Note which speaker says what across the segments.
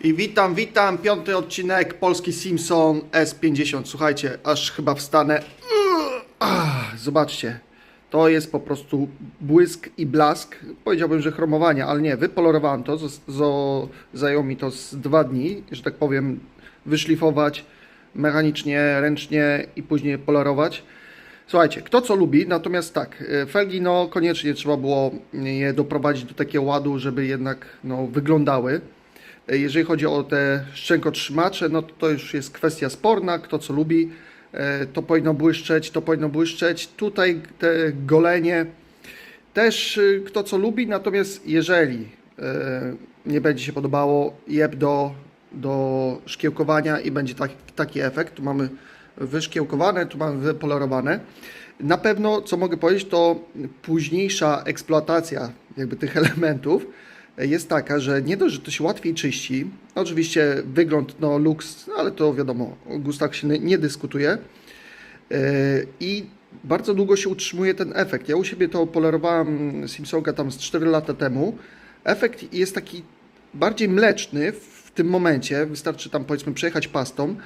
Speaker 1: I witam, witam, piąty odcinek Polski Simpson S50. Słuchajcie, aż chyba wstanę. Zobaczcie, to jest po prostu błysk i blask. Powiedziałbym, że chromowania, ale nie, wypolerowałem to. Zajęło mi to z dwa dni, że tak powiem, wyszlifować mechanicznie, ręcznie i później polerować. Słuchajcie, kto co lubi, natomiast tak, e, felgi no koniecznie trzeba było je doprowadzić do takiego ładu, żeby jednak no, wyglądały. E, Jeżeli chodzi o te szczękotrzymacze, no to, to już jest kwestia sporna, kto co lubi, e, to powinno błyszczeć, to powinno błyszczeć. Tutaj te golenie też e, kto co lubi, natomiast jeżeli nie będzie się podobało, jeb do, do szkiełkowania i będzie tak, taki efekt. Tu mamy wyszkiełkowane, tu mamy wypolerowane. Na pewno, co mogę powiedzieć, to późniejsza eksploatacja jakby tych elementów jest taka, że nie dość, że to się łatwiej czyści, oczywiście wygląd, no lux, no, ale to wiadomo, o gustach się nie, dyskutuje Yy, i bardzo długo się utrzymuje ten efekt. Ja u siebie to polerowałem Simpsonka tam z 4 lata temu. Efekt jest taki bardziej mleczny w tym momencie, wystarczy tam powiedzmy przejechać pastą,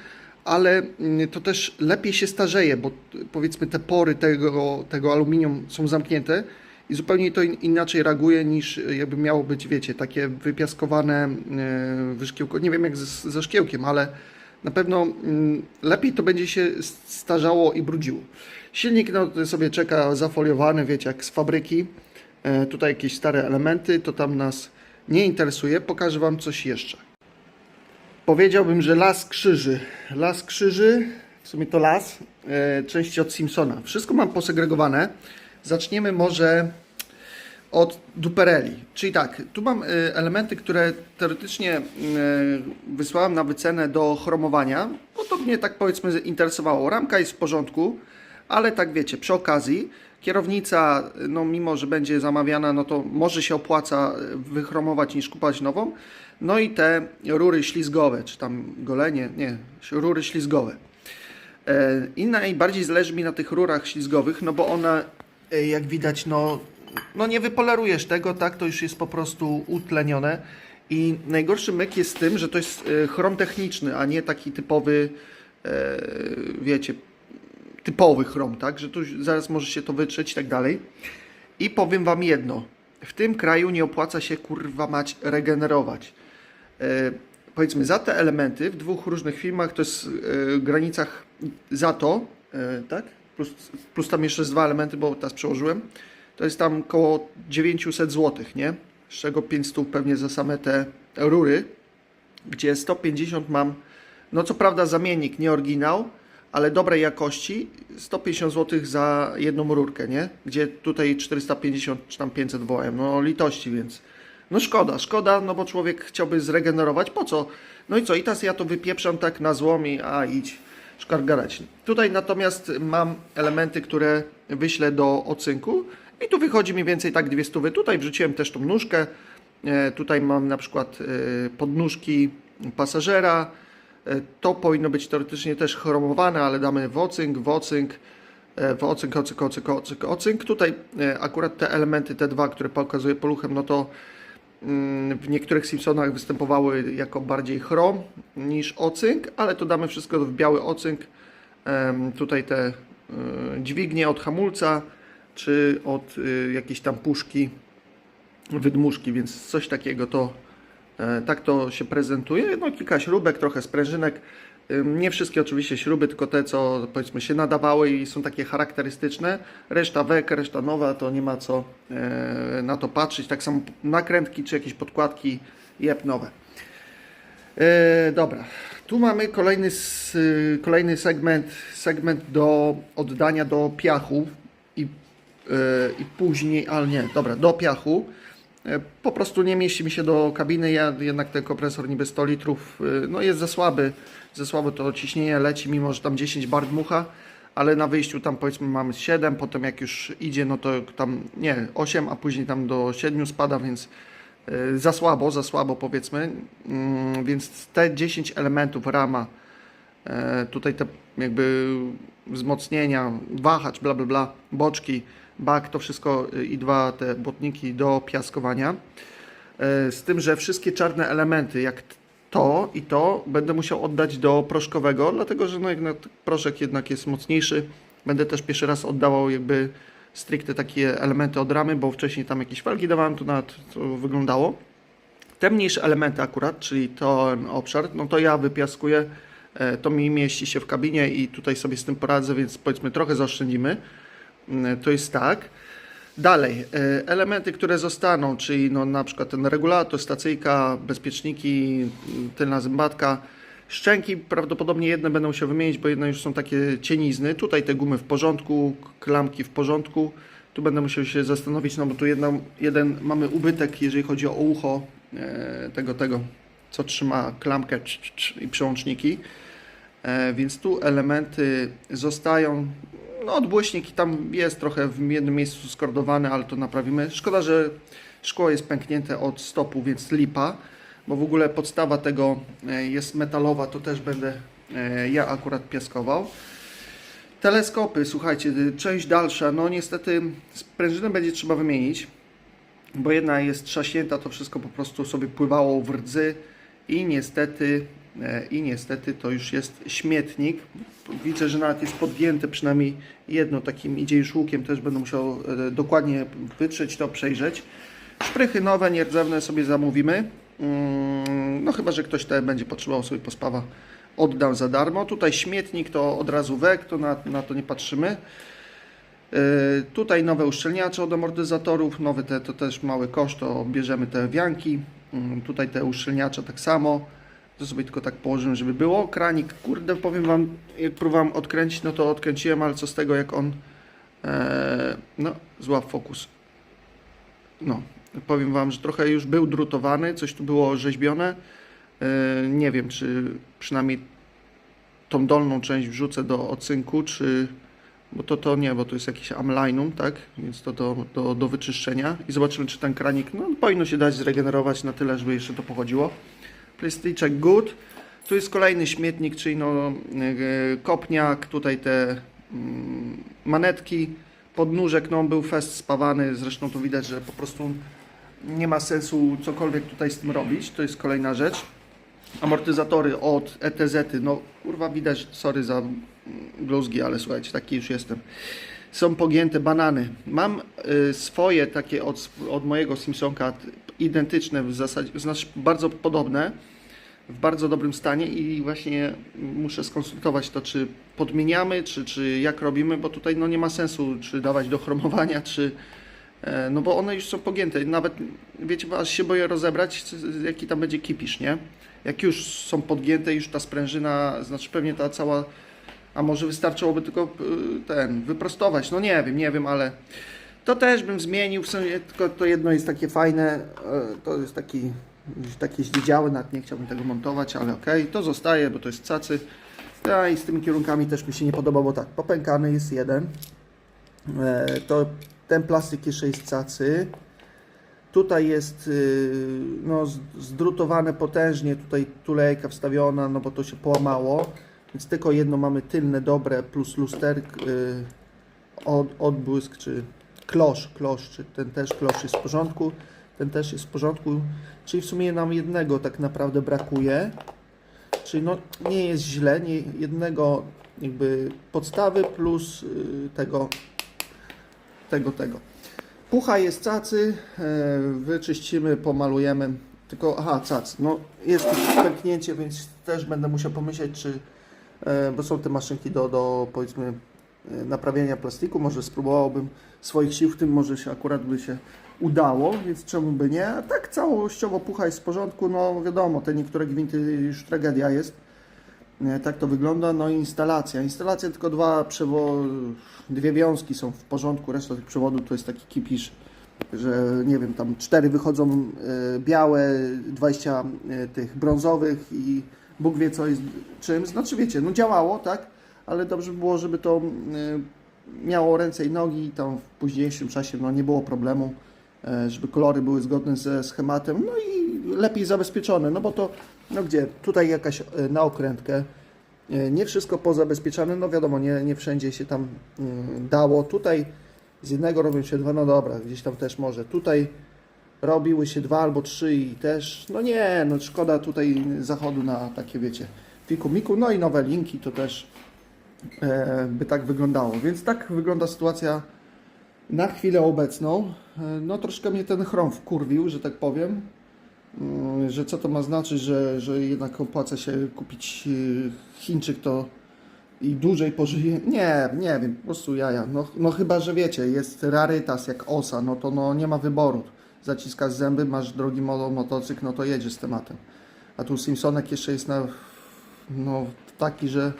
Speaker 1: ale mm, to też lepiej się starzeje, bo powiedzmy te pory tego, tego aluminium są zamknięte i zupełnie to in- inaczej reaguje niż jakby miało być, wiecie, takie wypiaskowane yy, wyszkiełko. Nie wiem jak z, ze szkiełkiem, ale na pewno mm, lepiej to będzie się starzało i brudziło. Silnik no, sobie czeka zafoliowany, wiecie, jak z fabryki. E, tutaj jakieś stare elementy, to tam nas nie interesuje. Pokażę Wam coś jeszcze. Powiedziałbym, że las krzyży. Las krzyży, w sumie to las, e, części od Simpsona. Wszystko mam posegregowane. Zaczniemy może od dupereli. Czyli tak, tu mam e, elementy, które teoretycznie e, wysłałem na wycenę do chromowania, bo to mnie tak powiedzmy interesowało. Ramka jest w porządku, ale tak wiecie, przy okazji kierownica, no mimo, że będzie zamawiana, no to może się opłaca wychromować niż kupować nową. No i te rury ślizgowe, czy tam golenie, nie, rury ślizgowe. E, I najbardziej zależy mi na tych rurach ślizgowych, no bo one, e, jak widać, no, no nie wypolerujesz tego, tak, to już jest po prostu utlenione. I najgorszy myk jest tym, że to jest e, chrom techniczny, a nie taki typowy, e, wiecie, typowy chrom, tak, że tu zaraz może się to wytrzeć i tak dalej. I powiem Wam jedno, w tym kraju nie opłaca się kurwa mać regenerować. E, powiedzmy za te elementy w dwóch różnych firmach to jest w granicach za to, tak? Plus, plus tam jeszcze dwa elementy, bo teraz przełożyłem. To jest tam około 900 zł, nie? Z czego 500 pewnie za same te rury, gdzie 150 mam, no co prawda zamiennik, nie oryginał, ale dobrej jakości, 150 zł za jedną rurkę, nie? Gdzie tutaj 450 czy tam 500 wołem, no litości, więc no szkoda, szkoda, no bo człowiek chciałby zregenerować, po co? No i co, i teraz ja to wypieprzam tak na złomi, a idź szkargarać. Tutaj natomiast mam elementy, które wyślę do ocynku i tu wychodzi mniej więcej tak dwie stówy. Tutaj wrzuciłem też tą nóżkę, e, tutaj mam na przykład e, podnóżki pasażera, E, To powinno być teoretycznie też chromowane, ale damy w ocynk, w ocynk, ocynk, ocynk, ocynk. Tutaj akurat te elementy, te dwa, które pokazuję poluchem, no to mm, w niektórych Simpsonach występowały jako bardziej chrom niż ocynk, ale to damy wszystko w biały ocynk. Tutaj te dźwignie od hamulca, czy od e, jakiejś tam puszki, wydmuszki, więc coś takiego to E, Tak to się prezentuje. No kilka śrubek, trochę sprężynek. Nie wszystkie oczywiście śruby, tylko te, co powiedzmy się nadawały i są takie charakterystyczne. Reszta wek, reszta nowa, to nie ma co e, na to patrzeć. Tak samo nakrętki czy jakieś podkładki, jeb nowe. E, dobra, tu mamy kolejny, y, kolejny segment, segment do oddania do piachu i, e, i później, ale nie, dobra, do piachu. E, Po prostu nie mieści mi się do kabiny, ja jednak ten kompresor niby 100 litrów, e, no jest za słaby, za słabe to ciśnienie leci, mimo że tam 10 bar dmucha, ale na wyjściu tam powiedzmy mamy 7, potem jak już idzie, no to tam nie, 8, a później tam do 7 spada, więc za słabo, za słabo powiedzmy, Mm, więc te 10 elementów rama, tutaj te jakby wzmocnienia, wahacz, bla bla bla, boczki, bak, to wszystko y, i dwa te błotniki do piaskowania. E, Z tym, że wszystkie czarne elementy, jak to i to będę musiał oddać do proszkowego, dlatego że no jednak proszek jednak jest mocniejszy. Będę też pierwszy raz oddawał jakby stricte takie elementy od ramy, bo wcześniej tam jakieś felgi dawałem, to nawet to wyglądało. Te mniejsze elementy akurat, czyli ten obszar, no to ja wypiaskuję, e, to mi mieści się w kabinie i tutaj sobie z tym poradzę, więc powiedzmy trochę zaoszczędzimy. Mm, To jest tak. Dalej, e, elementy, które zostaną, czyli no na przykład ten regulator, stacyjka, bezpieczniki, m, tylna zębatka, szczęki prawdopodobnie jedne będą się wymienić, bo jedne już są takie cienizny. Tutaj te gumy w porządku, klamki w porządku. Tu będę musiał się zastanowić, no bo tu jedna, jeden mamy ubytek, jeżeli chodzi o ucho e, tego, tego, co trzyma klamkę i przełączniki. E, więc tu elementy zostają. No, odbłyśnik tam jest trochę w jednym miejscu skordowany, ale to naprawimy. Szkoda, że szkło jest pęknięte od stopu, więc lipa, bo w ogóle podstawa tego e, jest metalowa, to też będę e, ja akurat piaskował. Teleskopy, słuchajcie, y, część dalsza, no niestety sprężynę będzie trzeba wymienić, bo jedna jest trzaśnięta, to wszystko po prostu sobie pływało w rdzy i niestety, e, i niestety to już jest śmietnik. Widzę, że nawet jest podgięte przynajmniej jedno takim idzie już łukiem, też będę musiał e, dokładnie wytrzeć to, przejrzeć. Szprychy nowe, nierdzewne sobie zamówimy. Mm, No chyba, że ktoś te będzie potrzebował sobie pospawa, oddam za darmo. Tutaj śmietnik to od razu wek, to na, na to nie patrzymy. Yy, Tutaj nowe uszczelniacze od amortyzatorów, nowy te, to też mały koszt, to bierzemy te wianki. Yy, Tutaj te uszczelniacze tak samo. To sobie tylko tak położymy, żeby było. Kranik, kurde, powiem Wam, jak próbowałem odkręcić, no to odkręciłem, ale co z tego, jak on... e, no, złap fokus. No, powiem Wam, że trochę już był drutowany, coś tu było rzeźbione. E, Nie wiem, czy przynajmniej tą dolną część wrzucę do ocynku, czy... Bo to, to nie, bo to jest jakiś amlinum, tak? Więc to do, do, do wyczyszczenia. I zobaczymy, czy ten kranik, no powinno się dać zregenerować na tyle, żeby jeszcze to pochodziło. Plastyczek good. Tu jest kolejny śmietnik, czyli no, e, kopniak, tutaj te mm, manetki, podnóżek, no był fest spawany, zresztą tu widać, że po prostu nie ma sensu cokolwiek tutaj z tym robić, to jest kolejna rzecz. Amortyzatory od ETZ, no kurwa widać, sorry za bluzgi, ale słuchajcie, taki już jestem. Są pogięte banany. Mam y, swoje takie od, od mojego Simpsonka, identyczne w zasadzie, znaczy bardzo podobne, w bardzo dobrym stanie i właśnie muszę skonsultować to, czy podmieniamy, czy, czy jak robimy, bo tutaj no nie ma sensu, czy dawać do chromowania, czy e, no bo one już są pogięte. Nawet wiecie, aż się boję rozebrać, jaki tam będzie kipisz, nie? Jak już są podgięte, już ta sprężyna, znaczy pewnie ta cała, a może wystarczyłoby tylko y, ten, wyprostować, no nie wiem, nie wiem, ale to też bym zmienił, w sensie, tylko to jedno jest takie fajne, e, to jest taki, takie zdzidziały, nawet nie chciałbym tego montować, ale okej, to zostaje, bo to jest cacy. Ja i z tymi kierunkami też mi się nie podoba, bo tak, popękany jest jeden, e, to ten plastik jeszcze jest cacy, tutaj jest y, no, zdrutowane potężnie, tutaj tulejka wstawiona, no bo to się połamało, więc tylko jedno mamy tylne dobre plus lusterk, y, od, odbłysk, czy klosz, klosz, czy ten też klosz jest w porządku, ten też jest w porządku, czyli w sumie nam jednego tak naprawdę brakuje, czyli no nie jest źle, nie, jednego jakby podstawy plus y, tego, tego, tego. Pucha jest cacy, e, wyczyścimy, pomalujemy, tylko, aha, cac, no jest pęknięcie, więc też będę musiał pomyśleć, czy, bo są te maszynki do, do powiedzmy e, naprawiania plastiku, może spróbowałbym swoich sił w tym, może się akurat by się udało, więc czemu by nie, a tak całościowo pucha jest w porządku, no wiadomo, te niektóre gwinty już tragedia jest, nie, tak to wygląda, no i instalacja, instalacja tylko dwa przewo... dwie wiązki są w porządku, reszta tych przewodów to jest taki kipisz, że nie wiem, tam cztery wychodzą e, białe, 20 e, tych brązowych i Bóg wie co jest czym, znaczy wiecie, no działało, tak, ale dobrze by było, żeby to e, miało ręce i nogi i tam w późniejszym czasie no, nie było problemu, e, żeby kolory były zgodne ze schematem, no i lepiej zabezpieczone, no bo to, no gdzie, tutaj jakaś e, na okrętkę, nie wszystko pozabezpieczane, no wiadomo, nie, nie wszędzie się tam dało, tutaj z jednego robią się dwa, no dobra, gdzieś tam też może, tutaj robiły się dwa albo trzy i też, no nie, no szkoda tutaj zachodu na takie, wiecie, fiku miku, no i nowe linki to też e, by tak wyglądało. Więc tak wygląda sytuacja na chwilę obecną. E, no troszkę mnie ten chrom wkurwił, że tak powiem. Mm, Że co to ma znaczyć, że, że jednak opłaca się kupić e, Chińczyk to i dłużej pożyje. Nie, nie wiem, po prostu jaja. No, no chyba, że wiecie, jest rarytas jak osa, no to no nie ma wyboru. Zaciskasz zęby, masz drogi mo- motocykl, no to jedziesz z tematem. A tu Simpsonek jeszcze jest na, no, taki, że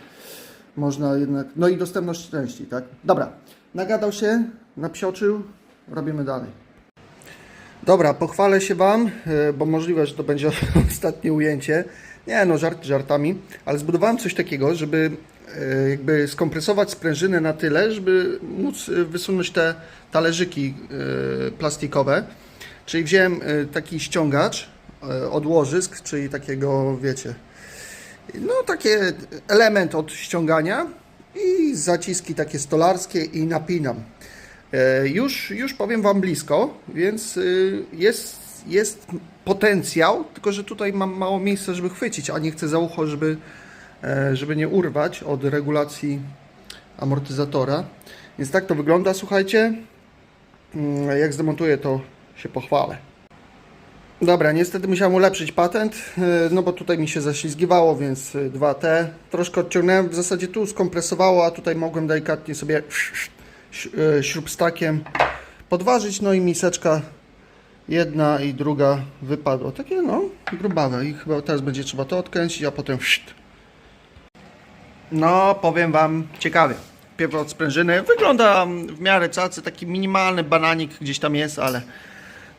Speaker 1: można jednak, no i dostępność części, tak? Dobra, nagadał się, napsioczył, robimy dalej. Dobra, pochwalę się Wam, e, bo możliwe, że to będzie ostatnie ujęcie. Nie no, żart żartami, ale zbudowałem coś takiego, żeby e, jakby skompresować sprężynę na tyle, żeby móc e, wysunąć te talerzyki plastikowe. Czyli wziąłem e, taki ściągacz e, od łożysk, czyli takiego, wiecie, no takie element od ściągania i zaciski takie stolarskie i napinam. E, Już, już powiem Wam blisko, więc jest, jest potencjał, tylko że tutaj mam mało miejsca, żeby chwycić, a nie chcę za ucho, żeby, żeby nie urwać od regulacji amortyzatora. Więc tak to wygląda, słuchajcie. Mm, Jak zdemontuję, to się pochwalę. Dobra, niestety musiałem ulepszyć patent, e, no bo tutaj mi się zaślizgiwało, więc e, 2T. Troszkę odciągnąłem, w zasadzie tu skompresowało, a tutaj mogłem delikatnie sobie e, śrubstakiem podważyć, no i miseczka jedna i druga wypadła. Takie no, grubawe i chyba teraz będzie trzeba to odkręcić, a potem. No, powiem Wam ciekawie. Pierw od sprężyny. Wygląda w miarę cacy, taki minimalny bananik gdzieś tam jest, ale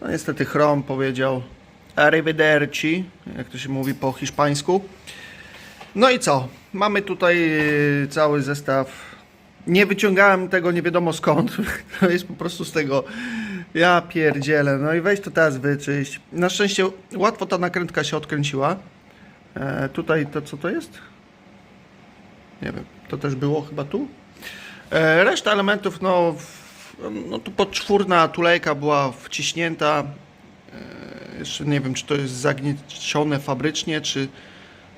Speaker 1: no niestety Chrom powiedział arrivederci, jak to się mówi po hiszpańsku. No i co? Mamy tutaj yy, cały zestaw. Nie wyciągałem tego nie wiadomo skąd. To jest po prostu z tego. Ja pierdzielę. No i weź to teraz wyczyść. Na szczęście łatwo ta nakrętka się odkręciła. E, tutaj to co to jest? Nie wiem. To też było chyba tu? E, reszta elementów, no, no tu podczwórna tulejka była wciśnięta. E, jeszcze nie wiem, czy to jest zagniecione fabrycznie, czy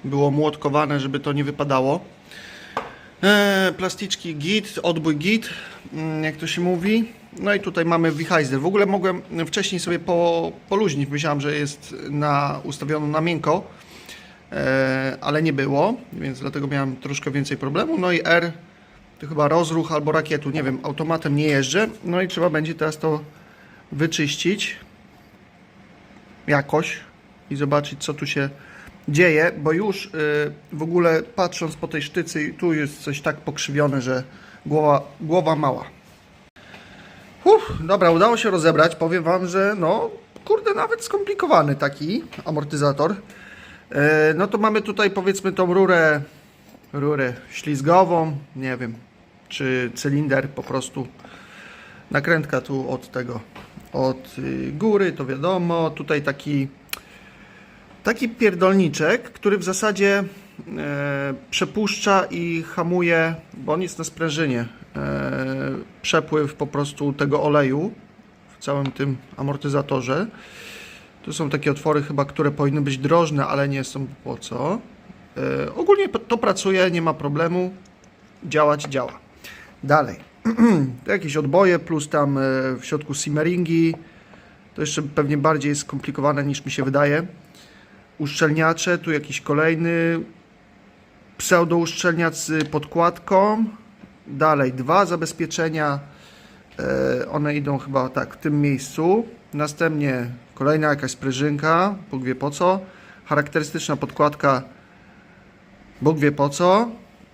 Speaker 1: było młotkowane, żeby to nie wypadało. E, plasticzki git, odbój git, mm, jak to się mówi. No i tutaj mamy Wichajzer. W ogóle mogłem wcześniej sobie po, poluźnić. Myślałem, że jest na, ustawiono na miękko, e, ale nie było, więc dlatego miałem troszkę więcej problemu. No i R chyba rozruch albo rakietu, nie wiem, automatem nie jeżdżę. No i trzeba będzie teraz to wyczyścić jakoś i zobaczyć, co tu się dzieje, bo już y, w ogóle patrząc po tej sztycy, tu jest coś tak pokrzywione, że głowa, głowa mała. Uff, dobra, udało się rozebrać. Powiem Wam, że no, kurde, nawet skomplikowany taki amortyzator. E, no to mamy tutaj powiedzmy tą rurę, rurę ślizgową, nie wiem, czy cylinder po prostu. Nakrętka tu od tego, od y, góry, to wiadomo. Tutaj taki taki pierdolniczek, który w zasadzie e, przepuszcza i hamuje, bo on jest na sprężynie, e, przepływ po prostu tego oleju w całym tym amortyzatorze. Tu są takie otwory chyba, które powinny być drożne, ale nie są po co. E, ogólnie to- to pracuje, nie ma problemu. Działać działa. Dalej. Jakieś odboje plus tam e, w środku simmeringi. To jeszcze pewnie bardziej skomplikowane niż mi się wydaje uszczelniacze, tu jakiś kolejny pseudouszczelniacz z podkładką. Dalej dwa zabezpieczenia. E, one idą chyba tak w tym miejscu. Następnie kolejna jakaś sprężynka, Bóg wie po co. Charakterystyczna podkładka, Bóg wie po co.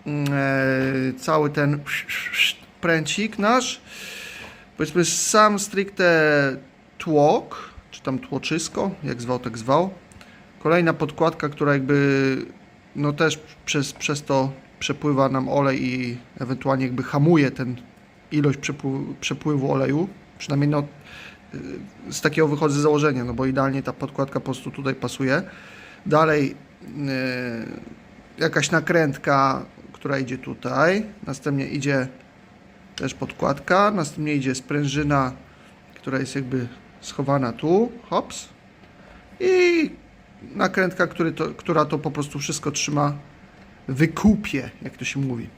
Speaker 1: Mm, E, cały ten pręcik nasz. Powiedzmy sam stricte tłok, czy tam tłoczysko, jak zwał, tak zwał. Kolejna podkładka, która jakby no też przez, przez to przepływa nam olej i ewentualnie jakby hamuje ten ilość przepływu, przepływu oleju. Przynajmniej no, y, z takiego wychodzę z założenia, no bo idealnie ta podkładka po prostu tutaj pasuje. Dalej y, jakaś nakrętka, która idzie tutaj. Następnie idzie też podkładka. Następnie idzie sprężyna, która jest jakby schowana tu, hops. I nakrętka, to, która to po prostu wszystko trzyma w kupie, jak to się mówi.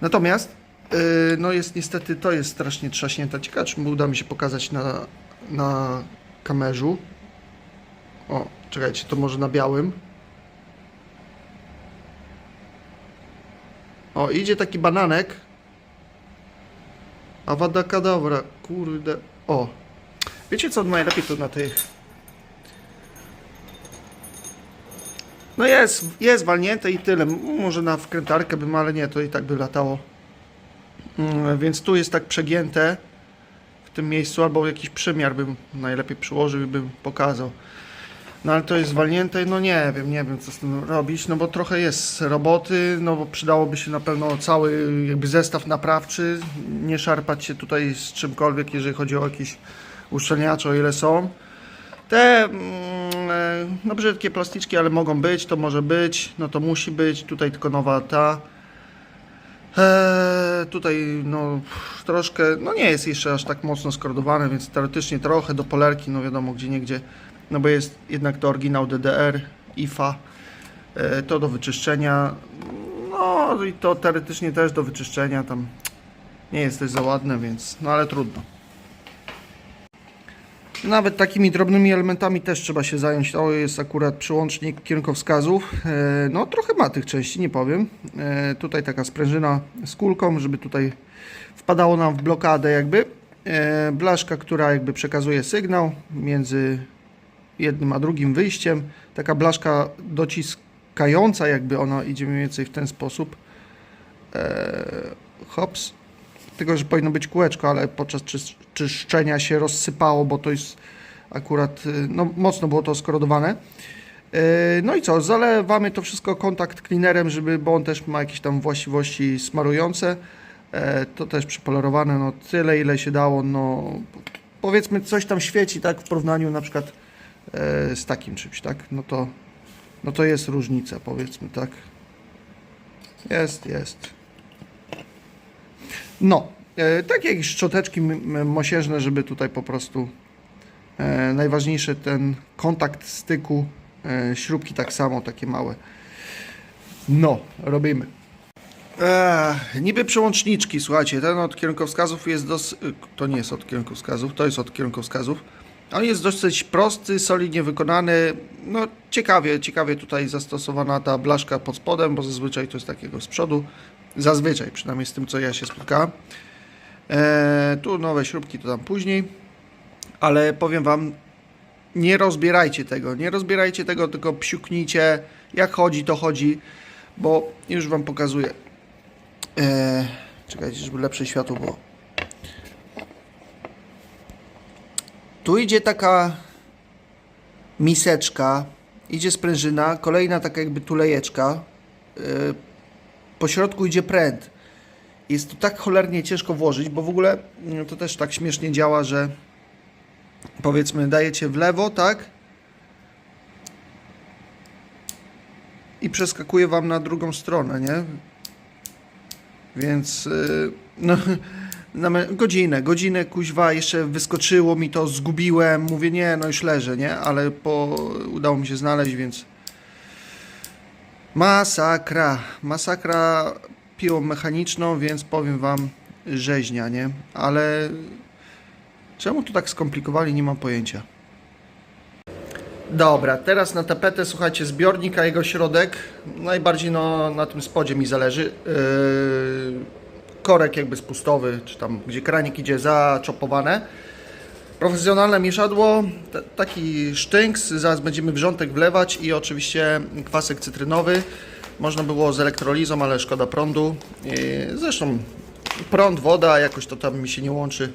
Speaker 1: Natomiast, yy, no jest niestety, to jest strasznie trzaśnięta. Ciekawe, czy uda mi się pokazać na, na kamerzu. O, czekajcie, to może na białym. O, idzie taki bananek. Awada kadawra, kurde. O. Wiecie co najlepiej to na tych. No jest, jest walnięte i tyle. Może na wkrętarkę bym, ale nie, to i tak by latało. Mm, Więc tu jest tak przegięte w tym miejscu, albo jakiś przymiar bym najlepiej przyłożył i bym pokazał. No ale to jest walnięte, no nie wiem, nie wiem co z tym robić, no bo trochę jest roboty, no bo przydałoby się na pewno cały jakby zestaw naprawczy, nie szarpać się tutaj z czymkolwiek, jeżeli chodzi o jakieś uszczelniacze, o ile są. Te mm, e, no brzydkie plasticzki, ale mogą być, to może być, no to musi być, tutaj tylko nowa ta. Eee, tutaj no troszkę, no nie jest jeszcze aż tak mocno skorodowane, więc teoretycznie trochę do polerki, no wiadomo gdzie nie gdzie, no bo jest jednak to oryginał DDR, IFA, e, to do wyczyszczenia, no i to teoretycznie też do wyczyszczenia, tam nie jest też za ładne, więc no ale trudno. Nawet takimi drobnymi elementami też trzeba się zająć. To jest akurat przyłącznik kierunkowskazów. E, No trochę ma tych części, nie powiem. E, Tutaj taka sprężyna z kulką, żeby tutaj wpadało nam w blokadę jakby. Blaszka, która jakby przekazuje sygnał między jednym a drugim wyjściem. Taka blaszka dociskająca jakby ona idzie mniej więcej w ten sposób. E, Hops tylko, że powinno być kółeczko, ale podczas czysz- czyszczenia się rozsypało, bo to jest akurat, y, no mocno było to skorodowane. Yy, No i co, zalewamy to wszystko kontakt cleanerem, żeby, bo on też ma jakieś tam właściwości smarujące. E, To też przypolerowane, no tyle ile się dało, no powiedzmy coś tam świeci, tak, w porównaniu na przykład e, z takim czymś, tak, no to, no to jest różnica, powiedzmy, tak. Jest, jest. No, e, takie jakieś szczoteczki mosiężne, żeby tutaj po prostu e, najważniejszy ten kontakt styku, e, śrubki tak samo, takie małe. No, robimy. E, niby przełączniczki, słuchajcie, ten od kierunkowskazów jest dos... To nie jest od kierunkowskazów, to jest od kierunkowskazów. On jest dosyć prosty, solidnie wykonany. No ciekawie, ciekawie tutaj zastosowana ta blaszka pod spodem, bo zazwyczaj to jest takiego z przodu. Zazwyczaj, przynajmniej z tym co ja się spotkałem. E, tu nowe śrubki to tam później. Ale powiem wam, nie rozbierajcie tego, nie rozbierajcie tego, tylko psiuknijcie. Jak chodzi, to chodzi, bo już wam pokazuję. E, czekajcie, żeby lepsze światło było. Tu idzie taka miseczka, idzie sprężyna, kolejna taka jakby tulejeczka. Yy, po środku idzie pręt. Jest to tak cholernie ciężko włożyć, bo w ogóle mm, to też tak śmiesznie działa, że powiedzmy dajecie w lewo, tak? I przeskakuje wam na drugą stronę, nie? Więc yy, no, godzinę, godzinę kuźwa, jeszcze wyskoczyło mi to, zgubiłem, mówię nie, no już leżę, nie? Ale po, udało mi się znaleźć, więc masakra, masakra piłą mechaniczną, więc powiem wam rzeźnia, nie? Ale czemu to tak skomplikowali, nie mam pojęcia. Dobra, teraz na tapetę, słuchajcie, zbiornik, a jego środek, najbardziej no, na tym spodzie mi zależy. Yy, korek jakby spustowy, czy tam gdzie kranik idzie zaczopowane. Profesjonalne mieszadło, taki sztynks, zaraz będziemy wrzątek wlewać i oczywiście kwasek cytrynowy. Można było z elektrolizą, ale szkoda prądu. Yy, Zresztą prąd, woda, jakoś to tam mi się nie łączy.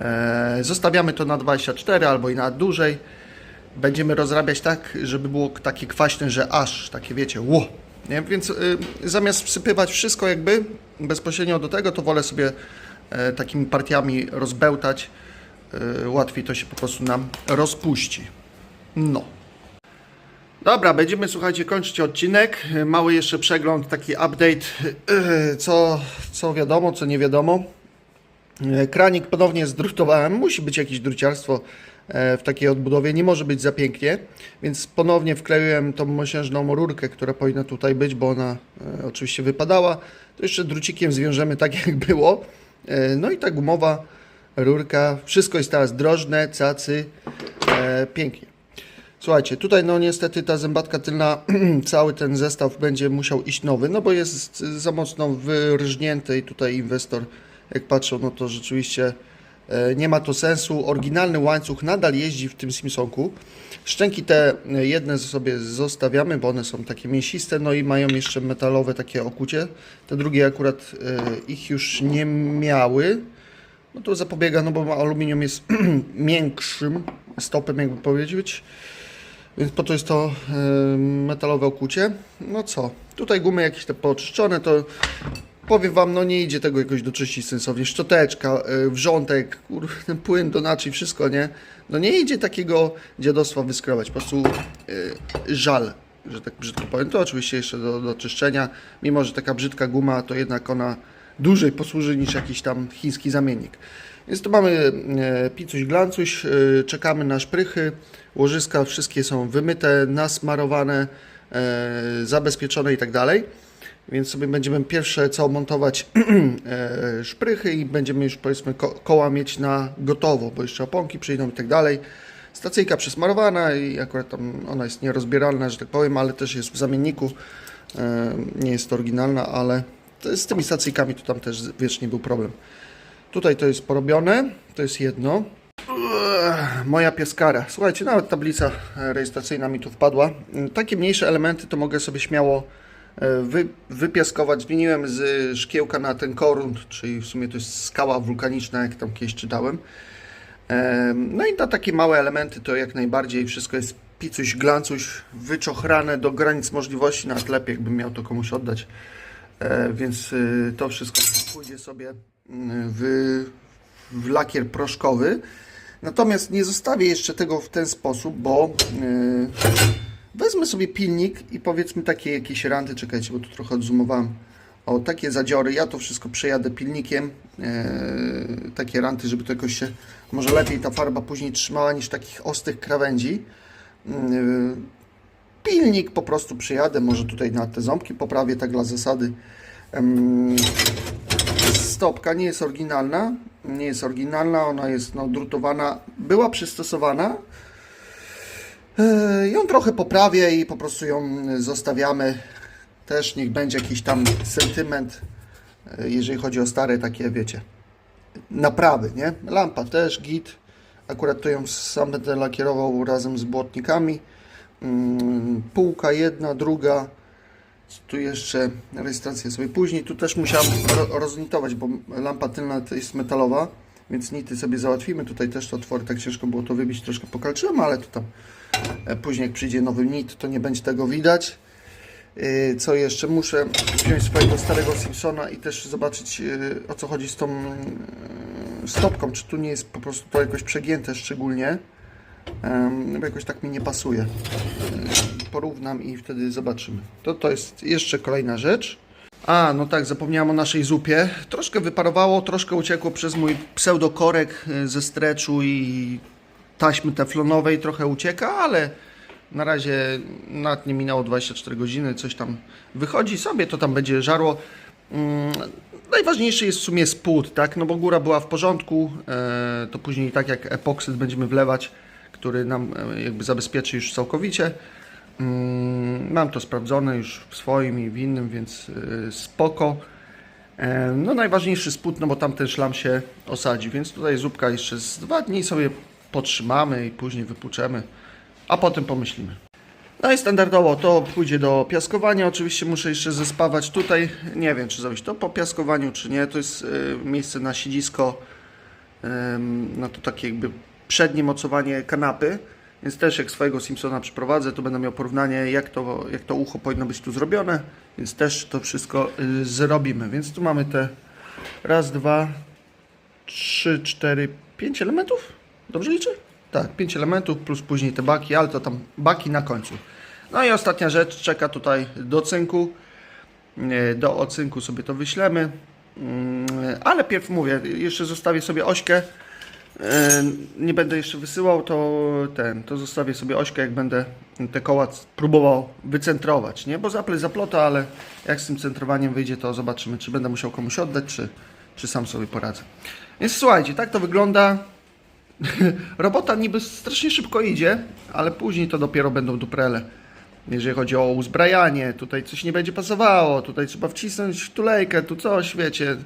Speaker 1: E, Zostawiamy to na 24 albo i nawet dłużej. Będziemy rozrabiać tak, żeby było takie kwaśne, że aż takie wiecie, ło. Nie? Więc y, zamiast wsypywać wszystko jakby bezpośrednio do tego, to wolę sobie e, takimi partiami rozbełtać. E, łatwiej to się po prostu nam rozpuści. No. Dobra, będziemy słuchajcie kończyć odcinek. Mały jeszcze przegląd, taki update, e, co, co wiadomo, co nie wiadomo. Kranik ponownie zdrutowałem. Musi być jakieś druciarstwo, w takiej odbudowie nie może być za pięknie, więc ponownie wkleiłem tą mosiężną rurkę, która powinna tutaj być, bo ona e, oczywiście wypadała. To jeszcze drucikiem zwiążemy tak jak było. E, No i ta gumowa rurka, wszystko jest teraz drożne, cacy, e, pięknie. Słuchajcie, tutaj no niestety ta zębatka tylna, cały ten zestaw będzie musiał iść nowy, no bo jest za mocno wyrżnięty i tutaj inwestor, jak patrzą, no to rzeczywiście e, nie ma to sensu. Oryginalny łańcuch nadal jeździ w tym Simpsonku. Szczęki te e, jedne sobie zostawiamy, bo one są takie mięsiste, no i mają jeszcze metalowe takie okucie. Te drugie akurat e, ich już nie miały. No to zapobiega, no bo aluminium jest miększym stopem, jakby powiedzieć. Więc po to jest to e, metalowe okucie. No co, tutaj gumy jakieś te poczyszczone, to powiem Wam, no nie idzie tego jakoś doczyścić sensownie. Szczoteczka, e, wrzątek, płyn do naczyń, wszystko, nie? No nie idzie takiego dziadostwa wyskrobać, po prostu e, żal, że tak brzydko powiem. To oczywiście jeszcze do, do czyszczenia, mimo że taka brzydka guma, to jednak ona dłużej posłuży niż jakiś tam chiński zamiennik. Więc tu mamy e, picuś glancuś, czekamy na szprychy, łożyska wszystkie są wymyte, nasmarowane, zabezpieczone i tak dalej. Więc sobie będziemy pierwsze co montować e, szprychy i będziemy już powiedzmy ko koła mieć na gotowo, bo jeszcze oponki przyjdą i tak dalej. Stacyjka przesmarowana i akurat tam ona jest nierozbieralna, że tak powiem, ale też jest w zamienniku. E, nie jest to oryginalna, ale z tymi stacyjkami to tam też wiecznie był problem. Tutaj to jest porobione, to jest jedno. Moja piaskara. Słuchajcie, nawet tablica rejestracyjna mi tu wpadła. Takie mniejsze elementy to mogę sobie śmiało wy, wypiaskować. Zmieniłem z szkiełka na ten korund, czyli w sumie to jest skała wulkaniczna, jak tam kiedyś czytałem. Em, No i na takie małe elementy to jak najbardziej wszystko jest picuś, glancuś, wyczochrane do granic możliwości, nawet lepiej jakbym miał to komuś oddać. E, Więc to wszystko pójdzie sobie y, w, w lakier proszkowy. Natomiast nie zostawię jeszcze tego w ten sposób, bo wezmę sobie pilnik i powiedzmy takie jakieś ranty, czekajcie, bo tu trochę odzumowałem. O, takie zadziory, ja to wszystko przejadę pilnikiem, e, takie ranty, żeby to jakoś się, może lepiej ta farba później trzymała niż takich ostrych krawędzi. Y, pilnik po prostu przyjadę, może tutaj na te ząbki poprawię, tak dla zasady. Em, Stopka nie jest oryginalna, nie jest oryginalna, ona jest no, drutowana, była przystosowana. E, Ją trochę poprawię i po prostu ją zostawiamy. Też niech będzie jakiś tam sentyment, e, jeżeli chodzi o stare takie, wiecie, naprawy, nie? Lampa też, git. Akurat to ją sam będę lakierował razem z błotnikami. Mm, Półka jedna, druga. Tu jeszcze rejestrację sobie później. Tu też musiałem ro roznitować, bo lampa tylna to jest metalowa, więc nity sobie załatwimy. Tutaj też te otwory tak ciężko było to wybić, troszkę pokalczyłem, ale to tam później jak przyjdzie nowy nit, to nie będzie tego widać. Yy, Co jeszcze? Muszę wziąć swojego starego Simpsona i też zobaczyć yy, o co chodzi z tą stopką. Czy tu nie jest po prostu to jakoś przegięte szczególnie. Bo jakoś tak mi nie pasuje. Porównam i wtedy zobaczymy. To, to jest jeszcze kolejna rzecz. A, no tak, zapomniałem o naszej zupie. Troszkę wyparowało, troszkę uciekło przez mój pseudokorek ze streczu i taśmy teflonowej. Trochę ucieka, ale na razie nawet nie minęło 24 godziny, coś tam wychodzi sobie, to tam będzie żarło. Mm, Najważniejszy jest w sumie spód, tak? No bo góra była w porządku, e, to później tak jak epoksyd będziemy wlewać, który nam e, jakby zabezpieczy już całkowicie. Mm, Mam to sprawdzone już w swoim i w innym, więc e, spoko. No najważniejszy spód, no bo tam ten szlam się osadzi, więc tutaj zupka jeszcze z dwa dni sobie potrzymamy i później wypłuczemy, a potem pomyślimy. No i standardowo to pójdzie do piaskowania. Oczywiście muszę jeszcze zespawać tutaj. Nie wiem, czy zrobić to po piaskowaniu, czy nie. To jest y, miejsce na siedzisko, na to takie jakby przednie mocowanie kanapy. Więc też jak swojego Simpsona przyprowadzę, to będę miał porównanie, jak to, jak to ucho powinno być tu zrobione. Więc też to wszystko y, zrobimy. Więc tu mamy te raz, dwa, trzy, cztery, pięć elementów? Dobrze liczę? Tak, pięć elementów plus później te baki, ale to tam baki na końcu. No i ostatnia rzecz, czeka tutaj do cynku. E, Do ocynku sobie to wyślemy. Mm, Ale pierw mówię, jeszcze zostawię sobie ośkę E, Nie będę jeszcze wysyłał, to ten, to zostawię sobie ośkę, jak będę te koła próbował wycentrować, nie? Bo zapleć zaplota, ale jak z tym centrowaniem wyjdzie, to zobaczymy, czy będę musiał komuś oddać, czy, czy sam sobie poradzę. Więc słuchajcie, tak to wygląda. Robota niby strasznie szybko idzie, ale później to dopiero będą duprele. Jeżeli chodzi o uzbrajanie, tutaj coś nie będzie pasowało, tutaj trzeba wcisnąć tulejkę, tu coś, wiecie.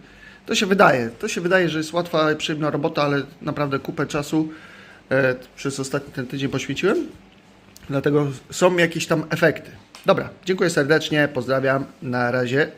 Speaker 1: To się wydaje, to się wydaje, że jest łatwa przyjemna robota, ale naprawdę kupę czasu e, przez ostatni ten tydzień poświęciłem. Dlatego są jakieś tam efekty. Dobra, dziękuję serdecznie, pozdrawiam, na razie.